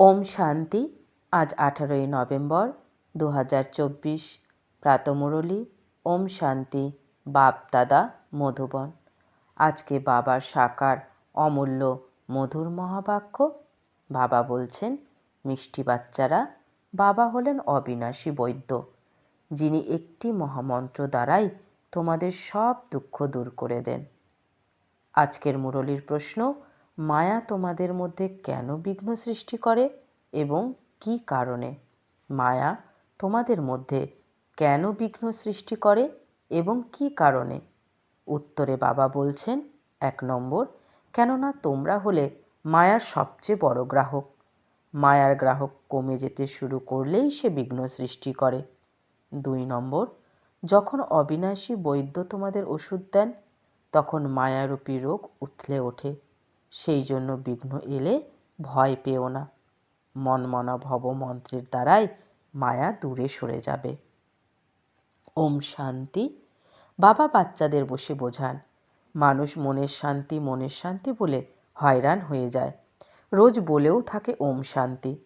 ওম শান্তি। আজ আঠারোই নভেম্বর দু হাজার চব্বিশ প্রাতমুরলী ওম শান্তি। বাপ দাদা, মধুবন। আজকে বাবার সাকার অমূল্য মধুর মহাবাক্য। বাবা বলছেন, মিষ্টি বাচ্চারা, বাবা হলেন অবিনাশী বৈদ্য। যিনি একটি মহামন্ত্র দ্বারাই তোমাদের সব দুঃখ দূর করে দেন। আজকের মুরলীর প্রশ্ন মায়া তোমাদের মধ্যে কেন বিঘ্ন সৃষ্টি করে এবং কি কারণে? মায়া তোমাদের মধ্যে কেন বিঘ্ন সৃষ্টি করে এবং কি কারণে? উত্তরে বাবা বলছেন, এক নম্বর, কেননা তোমরা হলে মায়ার সবচেয়ে বড় গ্রাহক। মায়ার গ্রাহক কমে যেতে শুরু করলেই সে বিঘ্ন সৃষ্টি করে। দুই নম্বর, যখন অবিনাশী বৈদ্য তোমাদের ওষুধ দেন, তখন মায়ারূপী রোগ উথলে ওঠে। সেই জন্য বিঘ্ন এলে ভয় পেও না। মনমনা ভব মন্ত্রের দ্বারাই মায়া দূরে সরে যাবে। ওম শান্তি। বাবা বাচ্চাদের বসে বোঝান, মানুষ মনের শান্তি মনের শান্তি বলে হয়রান হয়ে যায়। রোজ বলেও থাকে ওম শান্তি।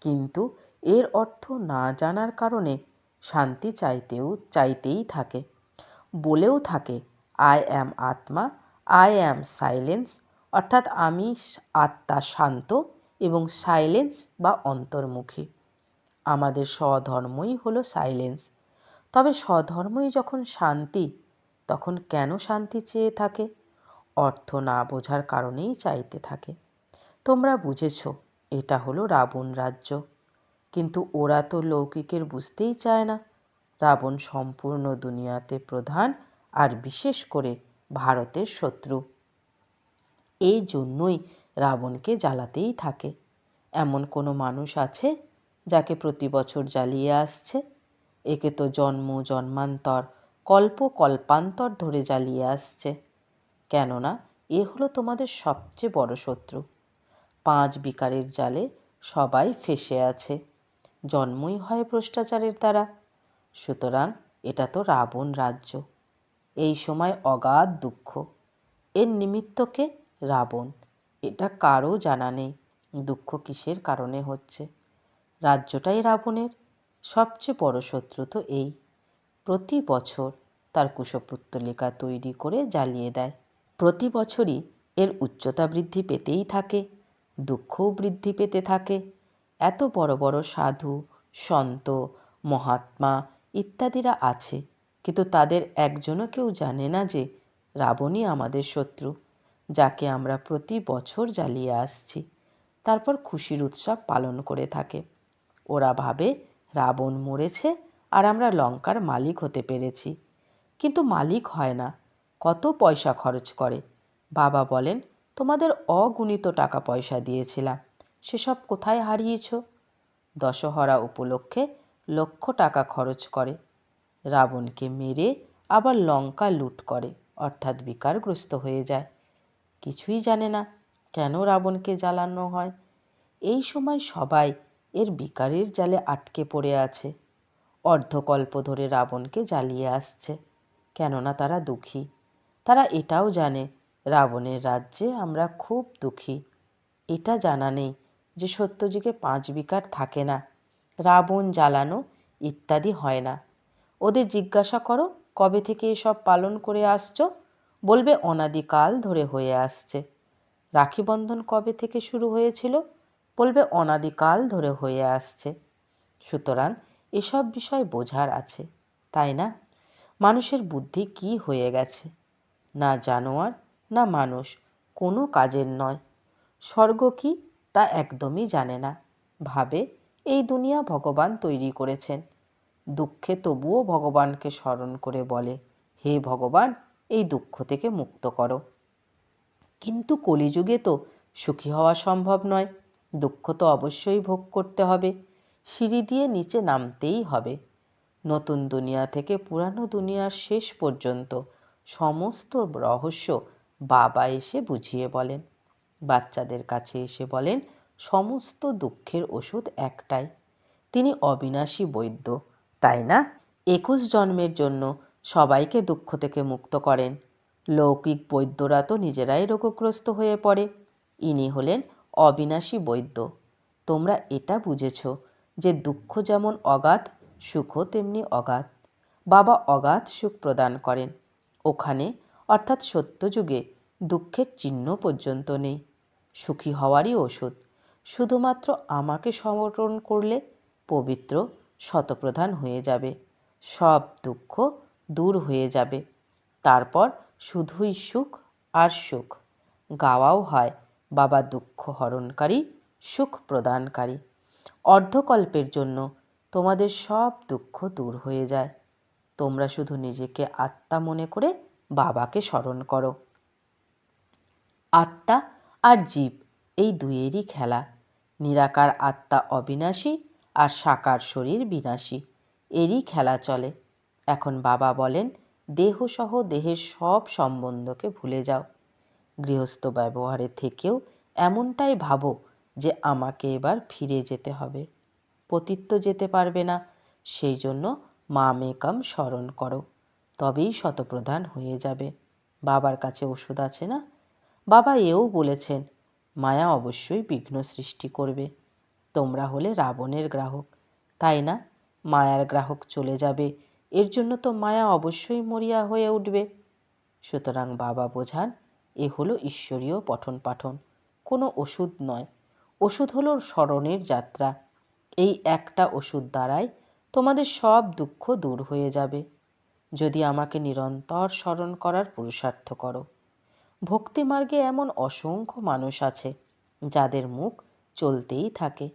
কিন্তু এর অর্থ না জানার কারণে শান্তি চাইতেও, চাইতেই থাকে। বলেও থাকে, আই অ্যাম আত্মা, আই অ্যাম সাইলেন্স অর্থাৎ আমি আত্মা শান্ত এবং সাইলেন্স বা অন্তর্মুখী। আমাদের স্বধর্মই হলো সাইলেন্স তবে স্বধর্মই যখন শান্তি, তখন কেন শান্তি চেয়ে থাকে? অর্থ না বোঝার কারণেই চাইতে থাকে। তোমরা বুঝেছ, এটা হলো রাবণ রাজ্য। কিন্তু ওরা তো লৌকিকের বুঝতেই চায় না। রাবণ সম্পূর্ণ দুনিয়াতে প্রধান আর বিশেষ করে ভারতের শত্রু। এই জন্যই রাবণকে জ্বালাতেই থাকে। এমন কোনো মানুষ আছে যাকে প্রতি বছর জ্বালিয়ে আসছে? একে তো জন্ম, জন্মান্তর, কল্প, কল্পান্তর ধরে জ্বালিয়ে আসছে। কেননা এ হলো তোমাদের সবচেয়ে বড় শত্রু। পাঁচ বিকারের জালে সবাই ফেসে আছে। জন্মই হয় ভ্রষ্টাচারের দ্বারা। সুতরাং এটা তো রাবণ রাজ্য। এই সময় অগাধ দুঃখ। এর নিমিত্তকে রাবণ, এটা কারও জানা নেই, দুঃখ কিসের কারণে হচ্ছে? রাজ্যটাই রাবণের? সবচেয়ে বড় শত্রু তো এই। প্রতি বছর তার কুশপুত্তলিকা তৈরি করে জ্বালিয়ে দেয়। প্রতি বছরই এর উচ্চতা বৃদ্ধি পেতেই থাকে, দুঃখও বৃদ্ধি পেতে থাকে। এত বড় বড় সাধু, সন্ত, মহাত্মা ইত্যাদিরা আছে, কিন্তু তাদের একজনও কেউ জানে না যে রাবণই আমাদের শত্রু। যাকে আমরা প্রতি বছর জ্বালিয়ে আসছি। তারপর খুশির উৎসব পালন করে থাকে। ওরা ভাবে রাবণ মরেছে আর আমরা লঙ্কার মালিক হতে পেরেছি। কিন্তু মালিক হয় না, কত পয়সা খরচ করে? বাবা বলেন, তোমাদের অগুণিত টাকা পয়সা দিয়েছিলাম, সেসব কোথায় হারিয়েছ? দশহরা উপলক্ষে লক্ষ টাকা খরচ করে। রাবণকে মেরে আবার লঙ্কা লুট করে, অর্থাৎ বিকারগ্রস্ত হয়ে যায়। কিছুই জানে না, কেন রাবণকে জ্বালানো হয়? এই সময় সবাই এর বিকারের জালে আটকে পড়ে আছে। অর্ধকল্প ধরে রাবণকে জ্বালিয়ে আসছে, কেননা তারা দুঃখী। তারা এটাও জানে, রাবণের রাজ্যে আমরা খুব দুঃখী। এটা জানা নেই যে সত্যযুগে পাঁচ বিকার থাকে না, রাবণ জ্বালানো ইত্যাদি হয় না। ওদের জিজ্ঞাসা করো, কবে থেকে এসব পালন করে আসছো? বলবে, অনাদিকাল ধরে হয়ে আসছে। রাখি বন্ধন কবে থেকে শুরু হয়েছিল? বলবে, অনাদিকাল ধরে হয়ে আসছে। সুতরাং এসব বিষয় বোঝার আছে, তাই না? মানুষের বুদ্ধি কি হয়ে গেছে? না জানোয়ার, না মানুষ, কোনো কাজের নয়। স্বর্গ কি? তা একদমই জানে না। ভাবে, এই দুনিয়া ভগবান তৈরি করেছেন। দুঃখে তবুও ভগবানকে স্মরণ করে বলে, হে ভগবান এই দুঃখ থেকে মুক্ত করো। কিন্তু কলিযুগে তো সুখী হওয়া সম্ভব নয়। দুঃখ তো অবশ্যই ভোগ করতে হবে। সিঁড়ি দিয়ে নিচে নামতেই হবে। নতুন দুনিয়া থেকে পুরানো দুনিয়ার শেষ পর্যন্ত সমস্ত রহস্য বাবা এসে বুঝিয়ে বলেন। বাচ্চাদের কাছে এসে বলেন, সমস্ত দুঃখের ওষুধ একটাই। তিনি অবিনাশী বৈদ্য, তাই না? একুশ জন্মের জন্য সবাইকে দুঃখ থেকে মুক্ত করেন। লৌকিক বৈদ্যরা তো নিজেরাই রোগগ্রস্ত হয়ে পড়ে। ইনি হলেন অবিনাশী বৈদ্য। তোমরা এটা বুঝেছ যে দুঃখ যেমন অগাধ, সুখও তেমনি অগাধ। বাবা অগাধ সুখ প্রদান করেন। ওখানে, অর্থাৎ সত্যযুগে, দুঃখের চিহ্ন পর্যন্ত নেই। সুখী হওয়ারই ওষুধ। শুধুমাত্র আমাকে সমরণ করলে পবিত্র, শতপ্রধান হয়ে যাবে। সব দুঃখ দূর হয়ে যাবে। তারপর শুধুই সুখ আর সুখ। গাওয়াও হয় বাবা দুঃখ হরণকারী, সুখ প্রদানকারী। অর্ধকল্পের জন্য তোমাদের সব দুঃখ দূর হয়ে যায়। তোমরা শুধু নিজেকে আত্মা মনে করে বাবাকে স্মরণ করো। আত্মা আর জীব এই দুইয়েরই খেলা। নিরাকার আত্মা অবিনাশী আর সাকার শরীর বিনাশী। এরই খেলা চলে। এখন বাবা বলেন, দেহসহ দেহের সব সম্বন্ধকে ভুলে যাও। গৃহস্থ ব্যবহারের থেকেও এমনটাই ভাবো যে আমাকে এবার ফিরে যেতে হবে। পতিত্ব যেতে পারবে না, সেই জন্য মা মেকাম স্মরণ করো, তবেই শতপ্রধান হয়ে যাবে। বাবার কাছে ওষুধ আছে না? বাবা এও বলেছেন, মায়া অবশ্যই বিঘ্ন সৃষ্টি করবে। তোমরা হলে রাবণের গ্রাহক, তাই না? মায়ার গ্রাহক চলে যাবে এর জন্য তো মায়া অবশ্যই মরিয়া হয়ে উঠবে। সুতরাং বাবা বোঝান, এ হলো ঈশ্বরীয় পঠন পাঠন কোনো ওষুধ নয়। ওষুধ হলো স্মরণের যাত্রা। এই একটা ওষুধ দ্বারাই তোমাদের সব দুঃখ দূর হয়ে যাবে। যদি আমাকে নিরন্তর স্মরণ করার পুরুষার্থ করো। ভক্তিমার্গে এমন অসংখ্য মানুষ আছে, যাদের মুখ চলতেই থাকে।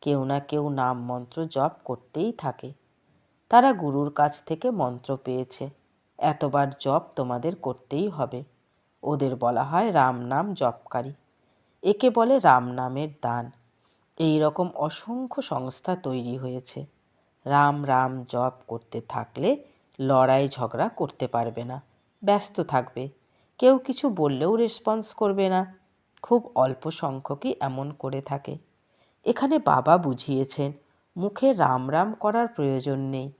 কেউ না কেউ নাম মন্ত্র জপ করতেই থাকে। তারা গুরুর কাছ থেকে মন্ত্র পেয়েছে। এতবার জপ তোমাদের করতেই হবে। ওদের বলা হয় রাম নাম জপকারী। একে বলে রাম নামের দান। এই রকম অসংখ্য সংস্থা তৈরি হয়েছে। রাম রাম জপ করতে থাকলে লড়াই ঝগড়া করতে পারবে না। ব্যস্ত থাকবে। কেউ কিছু বললেও রেসপন্স করবে না। খুব অল্প সংখ্যকই এমন করে থাকে। এখানে বাবা বুঝিয়েছেন, মুখে রাম রাম করার প্রয়োজন নেই।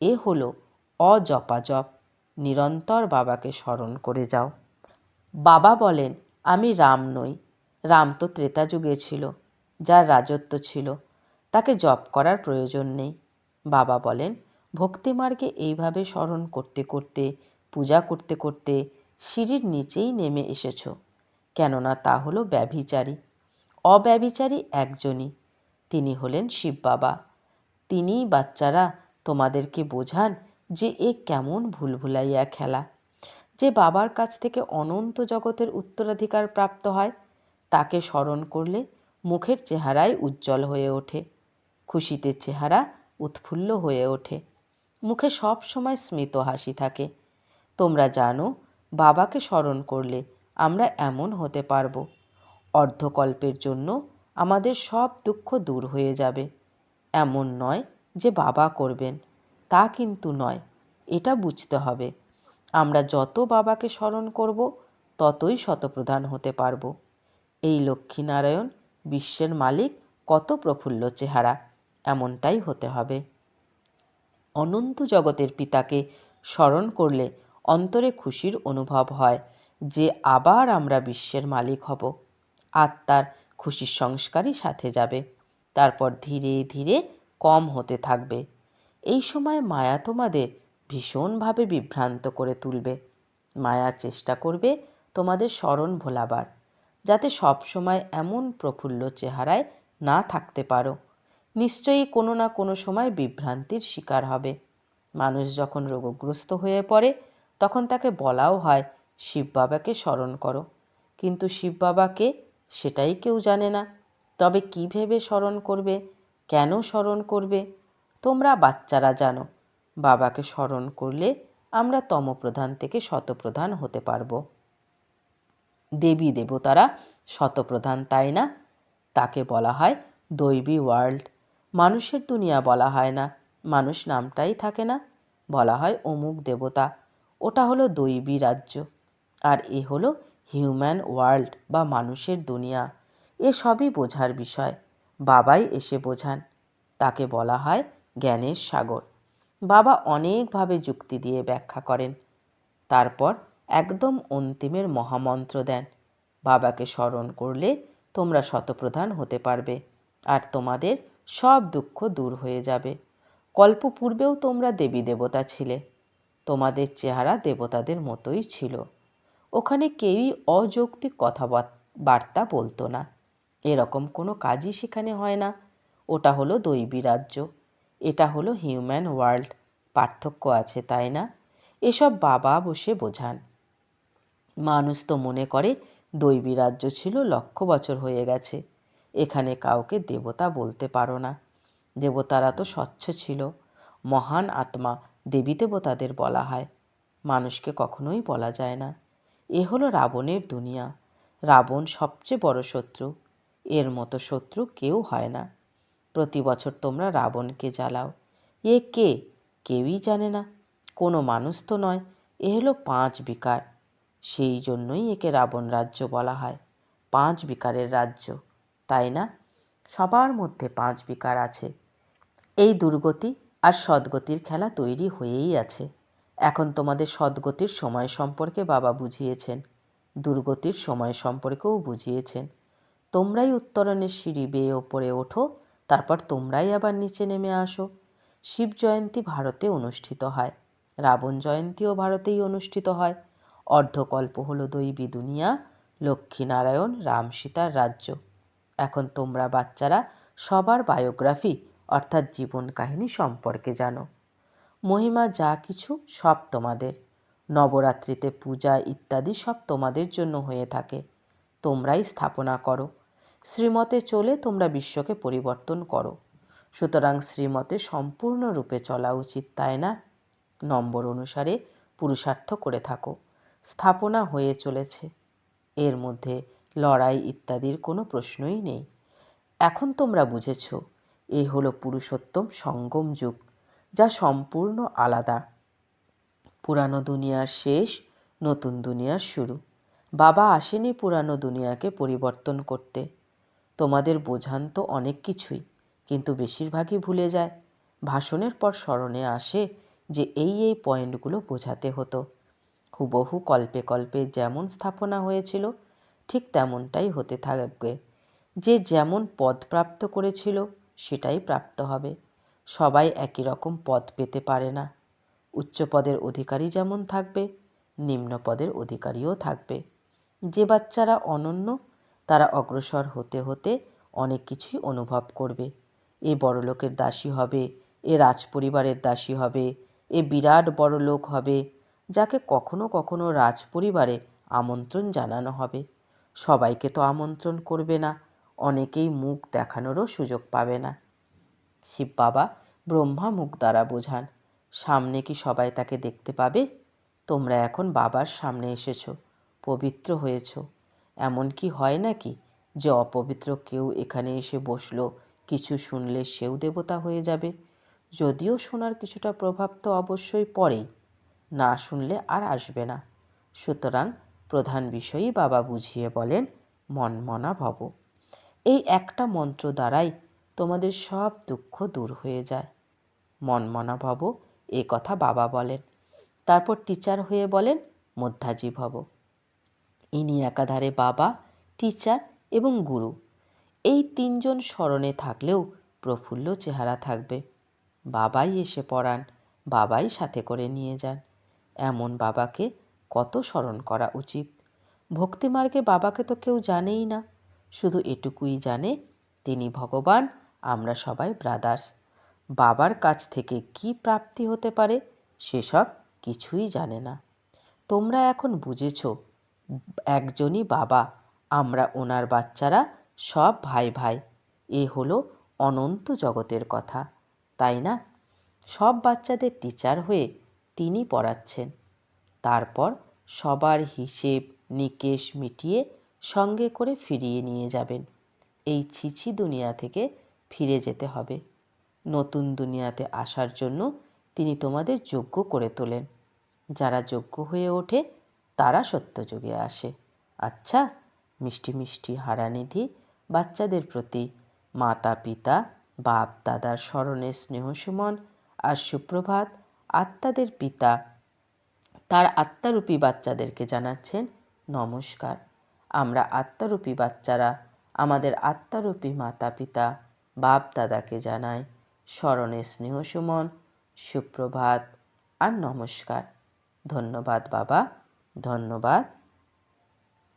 এ হলো অজপাজপ। নিরন্তর বাবাকে স্মরণ করে যাও। বাবা বলেন, আমি রাম নই। রাম তো ত্রেতা যুগে ছিল, যার রাজত্ব ছিল। তাকে জপ করার প্রয়োজন নেই। বাবা বলেন ভক্তিমার্গে এইভাবে স্মরণ করতে করতে, পূজা করতে করতে সিঁড়ির নিচেই নেমে এসেছ। কেননা তা হলো ব্যভিচারী। অব্যভিচারী একজনই। তিনি হলেন শিব বাবা। তিনিই বাচ্চারা তোমাদেরকে বোঝান যে এ কেমন ভুলভুলাইয়া খেলা। যে বাবার কাছ থেকে অনন্ত জগতের উত্তরাধিকার প্রাপ্ত হয়, তাকে স্মরণ করলে মুখের চেহারাই উজ্জ্বল হয়ে ওঠে, খুশিতে চেহারা উৎফুল্ল হয়ে ওঠে, মুখে সব সময় স্মিত হাসি থাকে। তোমরা জানো, বাবাকে স্মরণ করলে আমরা এমন হতে পারব, অর্ধকল্পের জন্য আমাদের সব দুঃখ দূর হয়ে যাবে। এমন নয় যে বাবা করবেন, তা কিন্তু নয়, এটা বুঝতে হবে। আমরা যত বাবাকে স্মরণ করব, ততই শতপ্রধান হতে পারব। এই লক্ষ্মীনারায়ণ বিশ্বের মালিক, কত প্রফুল্ল চেহারা, এমনটাই হতে হবে। অনন্ত জগতের পিতাকে স্মরণ করলে অন্তরে খুশির অনুভব হয় যে আবার আমরা বিশ্বের মালিক হব। আত্মার খুশির সংস্কারই সাথে যাবে। তারপর ধীরে ধীরে কম হতে থাকবে। এই সময় মায়া তোমাদের ভীষণভাবে বিভ্রান্ত করে তুলবে। মায়া চেষ্টা করবে তোমাদের স্মরণ ভোলাবার, যাতে সব সময় এমন প্রফুল্ল চেহারায় না থাকতে পারো। নিশ্চয়ই কোনো না কোনো সময় বিভ্রান্তির শিকার হবে। মানুষ যখন রোগগ্রস্ত হয়ে পড়ে, তখন তাকে বলাও হয়, শিব বাবাকে স্মরণ করো। কিন্তু শিব বাবাকে সেটাই কেউ জানে না। তবে কী ভেবে স্মরণ করবে? কেন স্মরণ করবে? তোমরা বাচ্চারা জানো, বাবাকে স্মরণ করলে আমরা তমপ্রধান থেকে শতপ্রধান হতে পারব। দেবী দেবতারা শতপ্রধান তাই না? তাকে বলা হয় দৈবী ওয়ার্ল্ড। মানুষের দুনিয়া বলা হয় না, মানুষ নামটাই থাকে না, বলা হয় অমুক দেবতা। ওটা হলো দৈবী রাজ্য, আর এ হলো হিউম্যান ওয়ার্ল্ড বা মানুষের দুনিয়া। এ সবই বোঝার বিষয়। বাবাই এসে বোঝান, তাকে বলা হয় জ্ঞানের সাগর। বাবা অনেকভাবে যুক্তি দিয়ে ব্যাখ্যা করেন। তারপর একদম অন্তিমের মহামন্ত্র দেন, বাবাকে স্মরণ করলে তোমরা শতপ্রধান হতে পারবে আর তোমাদের সব দুঃখ দূর হয়ে যাবে। কল্প পূর্বেও তোমরা দেবী দেবতা ছিলে, তোমাদের চেহারা দেবতাদের মতোই ছিল। ওখানে কেউই অযৌক্তিক কথাবার্তা বলতো না। এরকম কোনো কাজই সেখানে হয় না। ওটা হলো দৈবী রাজ্য। এটা হলো হিউম্যান ওয়ার্ল্ড। পার্থক্য আছে, তাই না? এসব বাবা বসে বোঝান। মানুষ তো মনে করে দৈবী রাজ্য ছিল লক্ষ বছর হয়ে গেছে। এখানে কাউকে দেবতা বলতে পারো না। দেবতারা তো স্বচ্ছ ছিল। মহান আত্মা দেবী দেবতাদের বলা হয়। মানুষকে কখনোই বলা যায় না। এ হলো রাবণের দুনিয়া। রাবণ সবচেয়ে বড় শত্রু। এর মতো শত্রু কেউ হয় না। প্রতি বছর তোমরা রাবণকে জ্বালাও। এ কে? কেউই জানে না। কোনো মানুষ তো নয়। এ হলো পাঁচ বিকার। সেই জন্যই একে রাবণ রাজ্য বলা হয়। পাঁচ বিকারের রাজ্য। তাই না? সবার মধ্যে পাঁচ বিকার আছে। এই দুর্গতি আর সদ্গতির খেলা তৈরি হয়েই আছে। এখন তোমাদের সদ্গতির সময় সম্পর্কে বাবা বুঝিয়েছেন। দুর্গতির সময় সম্পর্কেও বুঝিয়েছেন। তোমরাই উত্তরণের সিঁড়ি বেয়ে ওপরে ওঠো, তারপর তোমরাই আবার নিচে নেমে আসো। শিব জয়ন্তী ভারতে অনুষ্ঠিত হয়, রাবণ জয়ন্তীও ভারতেই অনুষ্ঠিত হয়। অর্ধকল্প হল দৈবী দুনিয়া, লক্ষ্মীনারায়ণ, রাম সীতার রাজ্য। এখন তোমরা বাচ্চারা সবার বায়োগ্রাফি, অর্থাৎ জীবন কাহিনী সম্পর্কে জানো। মহিমা যা কিছু সব তোমাদের। নবরাত্রিতে পূজা ইত্যাদি সব তোমাদের জন্য হয়ে থাকে। তোমরাই স্থাপনা করো। শ্রীমতে চলে তোমরা বিশ্বকে পরিবর্তন করো। সুতরাং শ্রীমতে সম্পূর্ণরূপে চলা উচিত তাই না? নম্বর অনুসারে পুরুষার্থ করে থাকো। স্থাপনা হয়ে চলেছে। এর মধ্যে লড়াই ইত্যাদির কোনো প্রশ্নই নেই। এখন তোমরা বুঝেছ এই হলো পুরুষোত্তম সঙ্গম যুগ, যা সম্পূর্ণ আলাদা। পুরানো দুনিয়ার শেষ, নতুন দুনিয়ার শুরু। বাবা আসেনি পুরানো দুনিয়াকে পরিবর্তন করতে। তোমাদের বোঝান তো অনেক কিছুই, কিন্তু বেশিরভাগই ভুলে যায়। ভাষণের পর স্মরণে আসে যে এই এই পয়েন্টগুলো বোঝাতে হতো। হুবহু কল্পে কল্পে যেমন স্থাপনা হয়েছিল, ঠিক তেমনটাই হতে থাকবে। যে যেমন পদ প্রাপ্ত করেছিল, সেটাই প্রাপ্ত হবে। সবাই একই রকম পদ পেতে পারে না। উচ্চ পদের অধিকারী যেমন থাকবে, নিম্ন পদের অধিকারীও থাকবে। যে বাচ্চারা অনন্য তারা অগ্রসর হতে হতে অনেক কিছুই অনুভব করবে। এ বড়লোকের দাসী হবে, এ রাজপরিবারের দাসী হবে, এ বিরাট বড় লোক হবে, যাকে কখনো কখনো রাজপরিবারে আমন্ত্রণ জানানো হবে। সবাইকে তো আমন্ত্রণ করবে না, অনেকেই মুখ দেখানোরও সুযোগ পাবে না। শিব বাবা ব্রহ্মা মুখ দ্বারা বোঝান, সামনে কি সবাই তাকে দেখতে পাবে? তোমরা এখন বাবার সামনে এসেছ, পবিত্র হয়েছ। এমন কি হয় নাকি যে অপবিত্র কেউ এখানে এসে বসল, কিছু শুনলে সেও দেবতা হয়ে যাবে? যদিও শোনার কিছুটা প্রভাব তো অবশ্যই পড়েই, না শুনলে আর আসবে না। সুতরাং প্রধান বিষয়ই বাবা বুঝিয়ে বলেন, মনমনা ভব। এই একটা মন্ত্র দ্বারাই তোমাদের সব দুঃখ দূর হয়ে যায়। মনমনা ভব এ কথা বাবা বলেন। তারপর টিচার হয়ে বলেন মধ্যাজী ভব। ইনি একাধারে বাবা টিচার এবং গুরু। এই তিনজন স্মরণে থাকলেও প্রফুল্ল চেহারা থাকবে। বাবাই এসে পড়ান, বাবাই সাথে করে নিয়ে যান। এমন বাবাকে কত স্মরণ করা উচিত। ভক্তিমার্গে বাবাকে তো কেউ জানেই না। শুধু এটুকুই জানে, তিনি ভগবান, আমরা সবাই ব্রাদার্স বাবার কাছ থেকে কি প্রাপ্তি হতে পারে, সেসব কিছুই জানে না। তোমরা এখন বুঝেছ একজনই বাবা। আমরা ওনার বাচ্চারা সব ভাই ভাই। এ হলো অনন্ত জগতের কথা, তাই না? সব বাচ্চাদের টিচার হয়ে তিনি পড়াচ্ছেন। তারপর সবার হিসেব নিকেশ মিটিয়ে সঙ্গে করে ফিরিয়ে নিয়ে যাবেন। এই ছিছি দুনিয়া থেকে ফিরে যেতে হবে। নতুন দুনিয়াতে আসার জন্য তিনি তোমাদের যোগ্য করে তোলেন। যারা যোগ্য হয়ে ওঠে তারা সত্যযুগে আসে। আচ্ছা মিষ্টি মিষ্টি হারানিধি বাচ্চাদের প্রতি মাতা পিতা বাপ দাদার স্মরণে স্নেহসুমন আর সুপ্রভাত আত্মাদের পিতা তার আত্মারূপী বাচ্চাদেরকে জানাচ্ছেন নমস্কার। আমরা আত্মারূপী বাচ্চারা আমাদের আত্মারূপী মাতা পিতা বাপ দাদাকে জানায় স্মরণে স্নেহ সুমন সুপ্রভাত আর নমস্কার। ধন্যবাদ বাবা। ধন্যবাদ।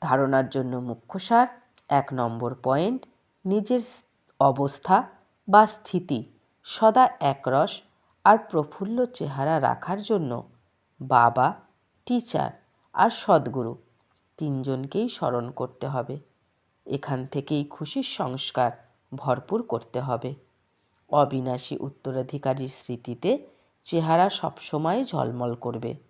ধারণার জন্য মুখ্য সার, এক নম্বর পয়েন্ট, নিজের অবস্থা বা স্থিতি, সদা একরস আর প্রফুল্ল চেহারা রাখার জন্য। বাবা, টিচার আর সদ্গুরু, তিনজনকেই স্মরণ করতে হবে। এখান থেকেই খুশির সংস্কার ভরপুর করতে হবে। অবিনাশী উত্তরাধিকারীর স্মৃতিতে চেহারা সবসময় ঝলমল করবে।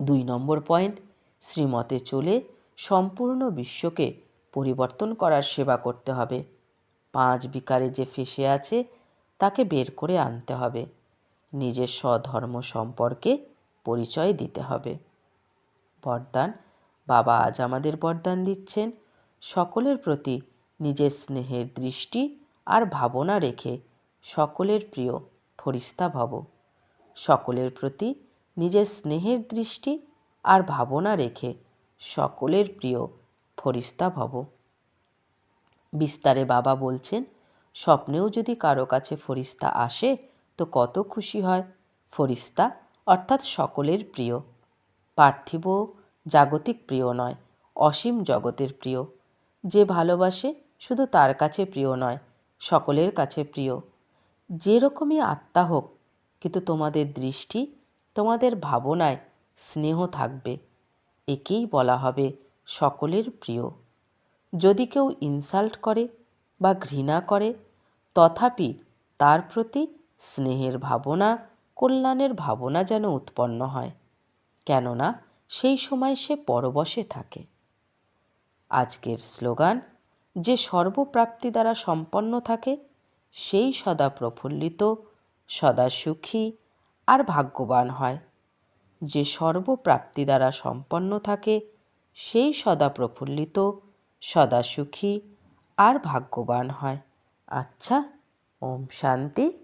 দুই নম্বর পয়েন্ট, শ্রীমতে চলে সম্পূর্ণ বিশ্বকে পরিবর্তন করার সেবা করতে হবে। পাঁচ বিকারে যে ফেসে আছে, তাকে বের করে আনতে হবে। নিজের স্বধর্ম সম্পর্কে পরিচয় দিতে হবে। বরদান, বাবা আজ আমাদের বরদান দিচ্ছেন। সকলের প্রতি নিজের স্নেহের দৃষ্টি আর ভাবনা রেখে সকলের প্রিয় ফরিস্তা ভব। সকলের প্রতি নিজের স্নেহের দৃষ্টি আর ভাবনা রেখে সকলের প্রিয় ফরিস্তা ভব। বিস্তারে বাবা বলছেন, স্বপ্নেও যদি কারও কাছে ফরিস্তা আসে, তো কত খুশি হয়। ফরিস্তা অর্থাৎ সকলের প্রিয়। পার্থিব জাগতিক প্রিয় নয়, অসীম জগতের প্রিয়। যে ভালোবাসে শুধু তার কাছে প্রিয় নয়, সকলের কাছে প্রিয়। যেরকমই আত্মা হোক, কিন্তু তোমাদের দৃষ্টি তোমাদের ভাবনায় স্নেহ থাকবে। একেই বলা হবে সকলের প্রিয়। যদি কেউ ইনসাল্ট করে বা ঘৃণা করে, তথাপি তার প্রতি স্নেহের ভাবনা, কল্যাণের ভাবনা যেন উৎপন্ন হয়, কেননা সেই সময় সে পরবশে থাকে। আজকের স্লোগান, যে সর্বপ্রাপ্তি দ্বারা সম্পন্ন থাকে, সেই সদা প্রফুল্লিত, সদা সুখী আর ভাগ্যবান হয়। যে সর্বপ্রাপ্তি দ্বারা সম্পন্ন থাকে, সেই সদা প্রফুল্লিত, সদা সুখী আর ভাগ্যবান হয়। আচ্ছা ওম শান্তি।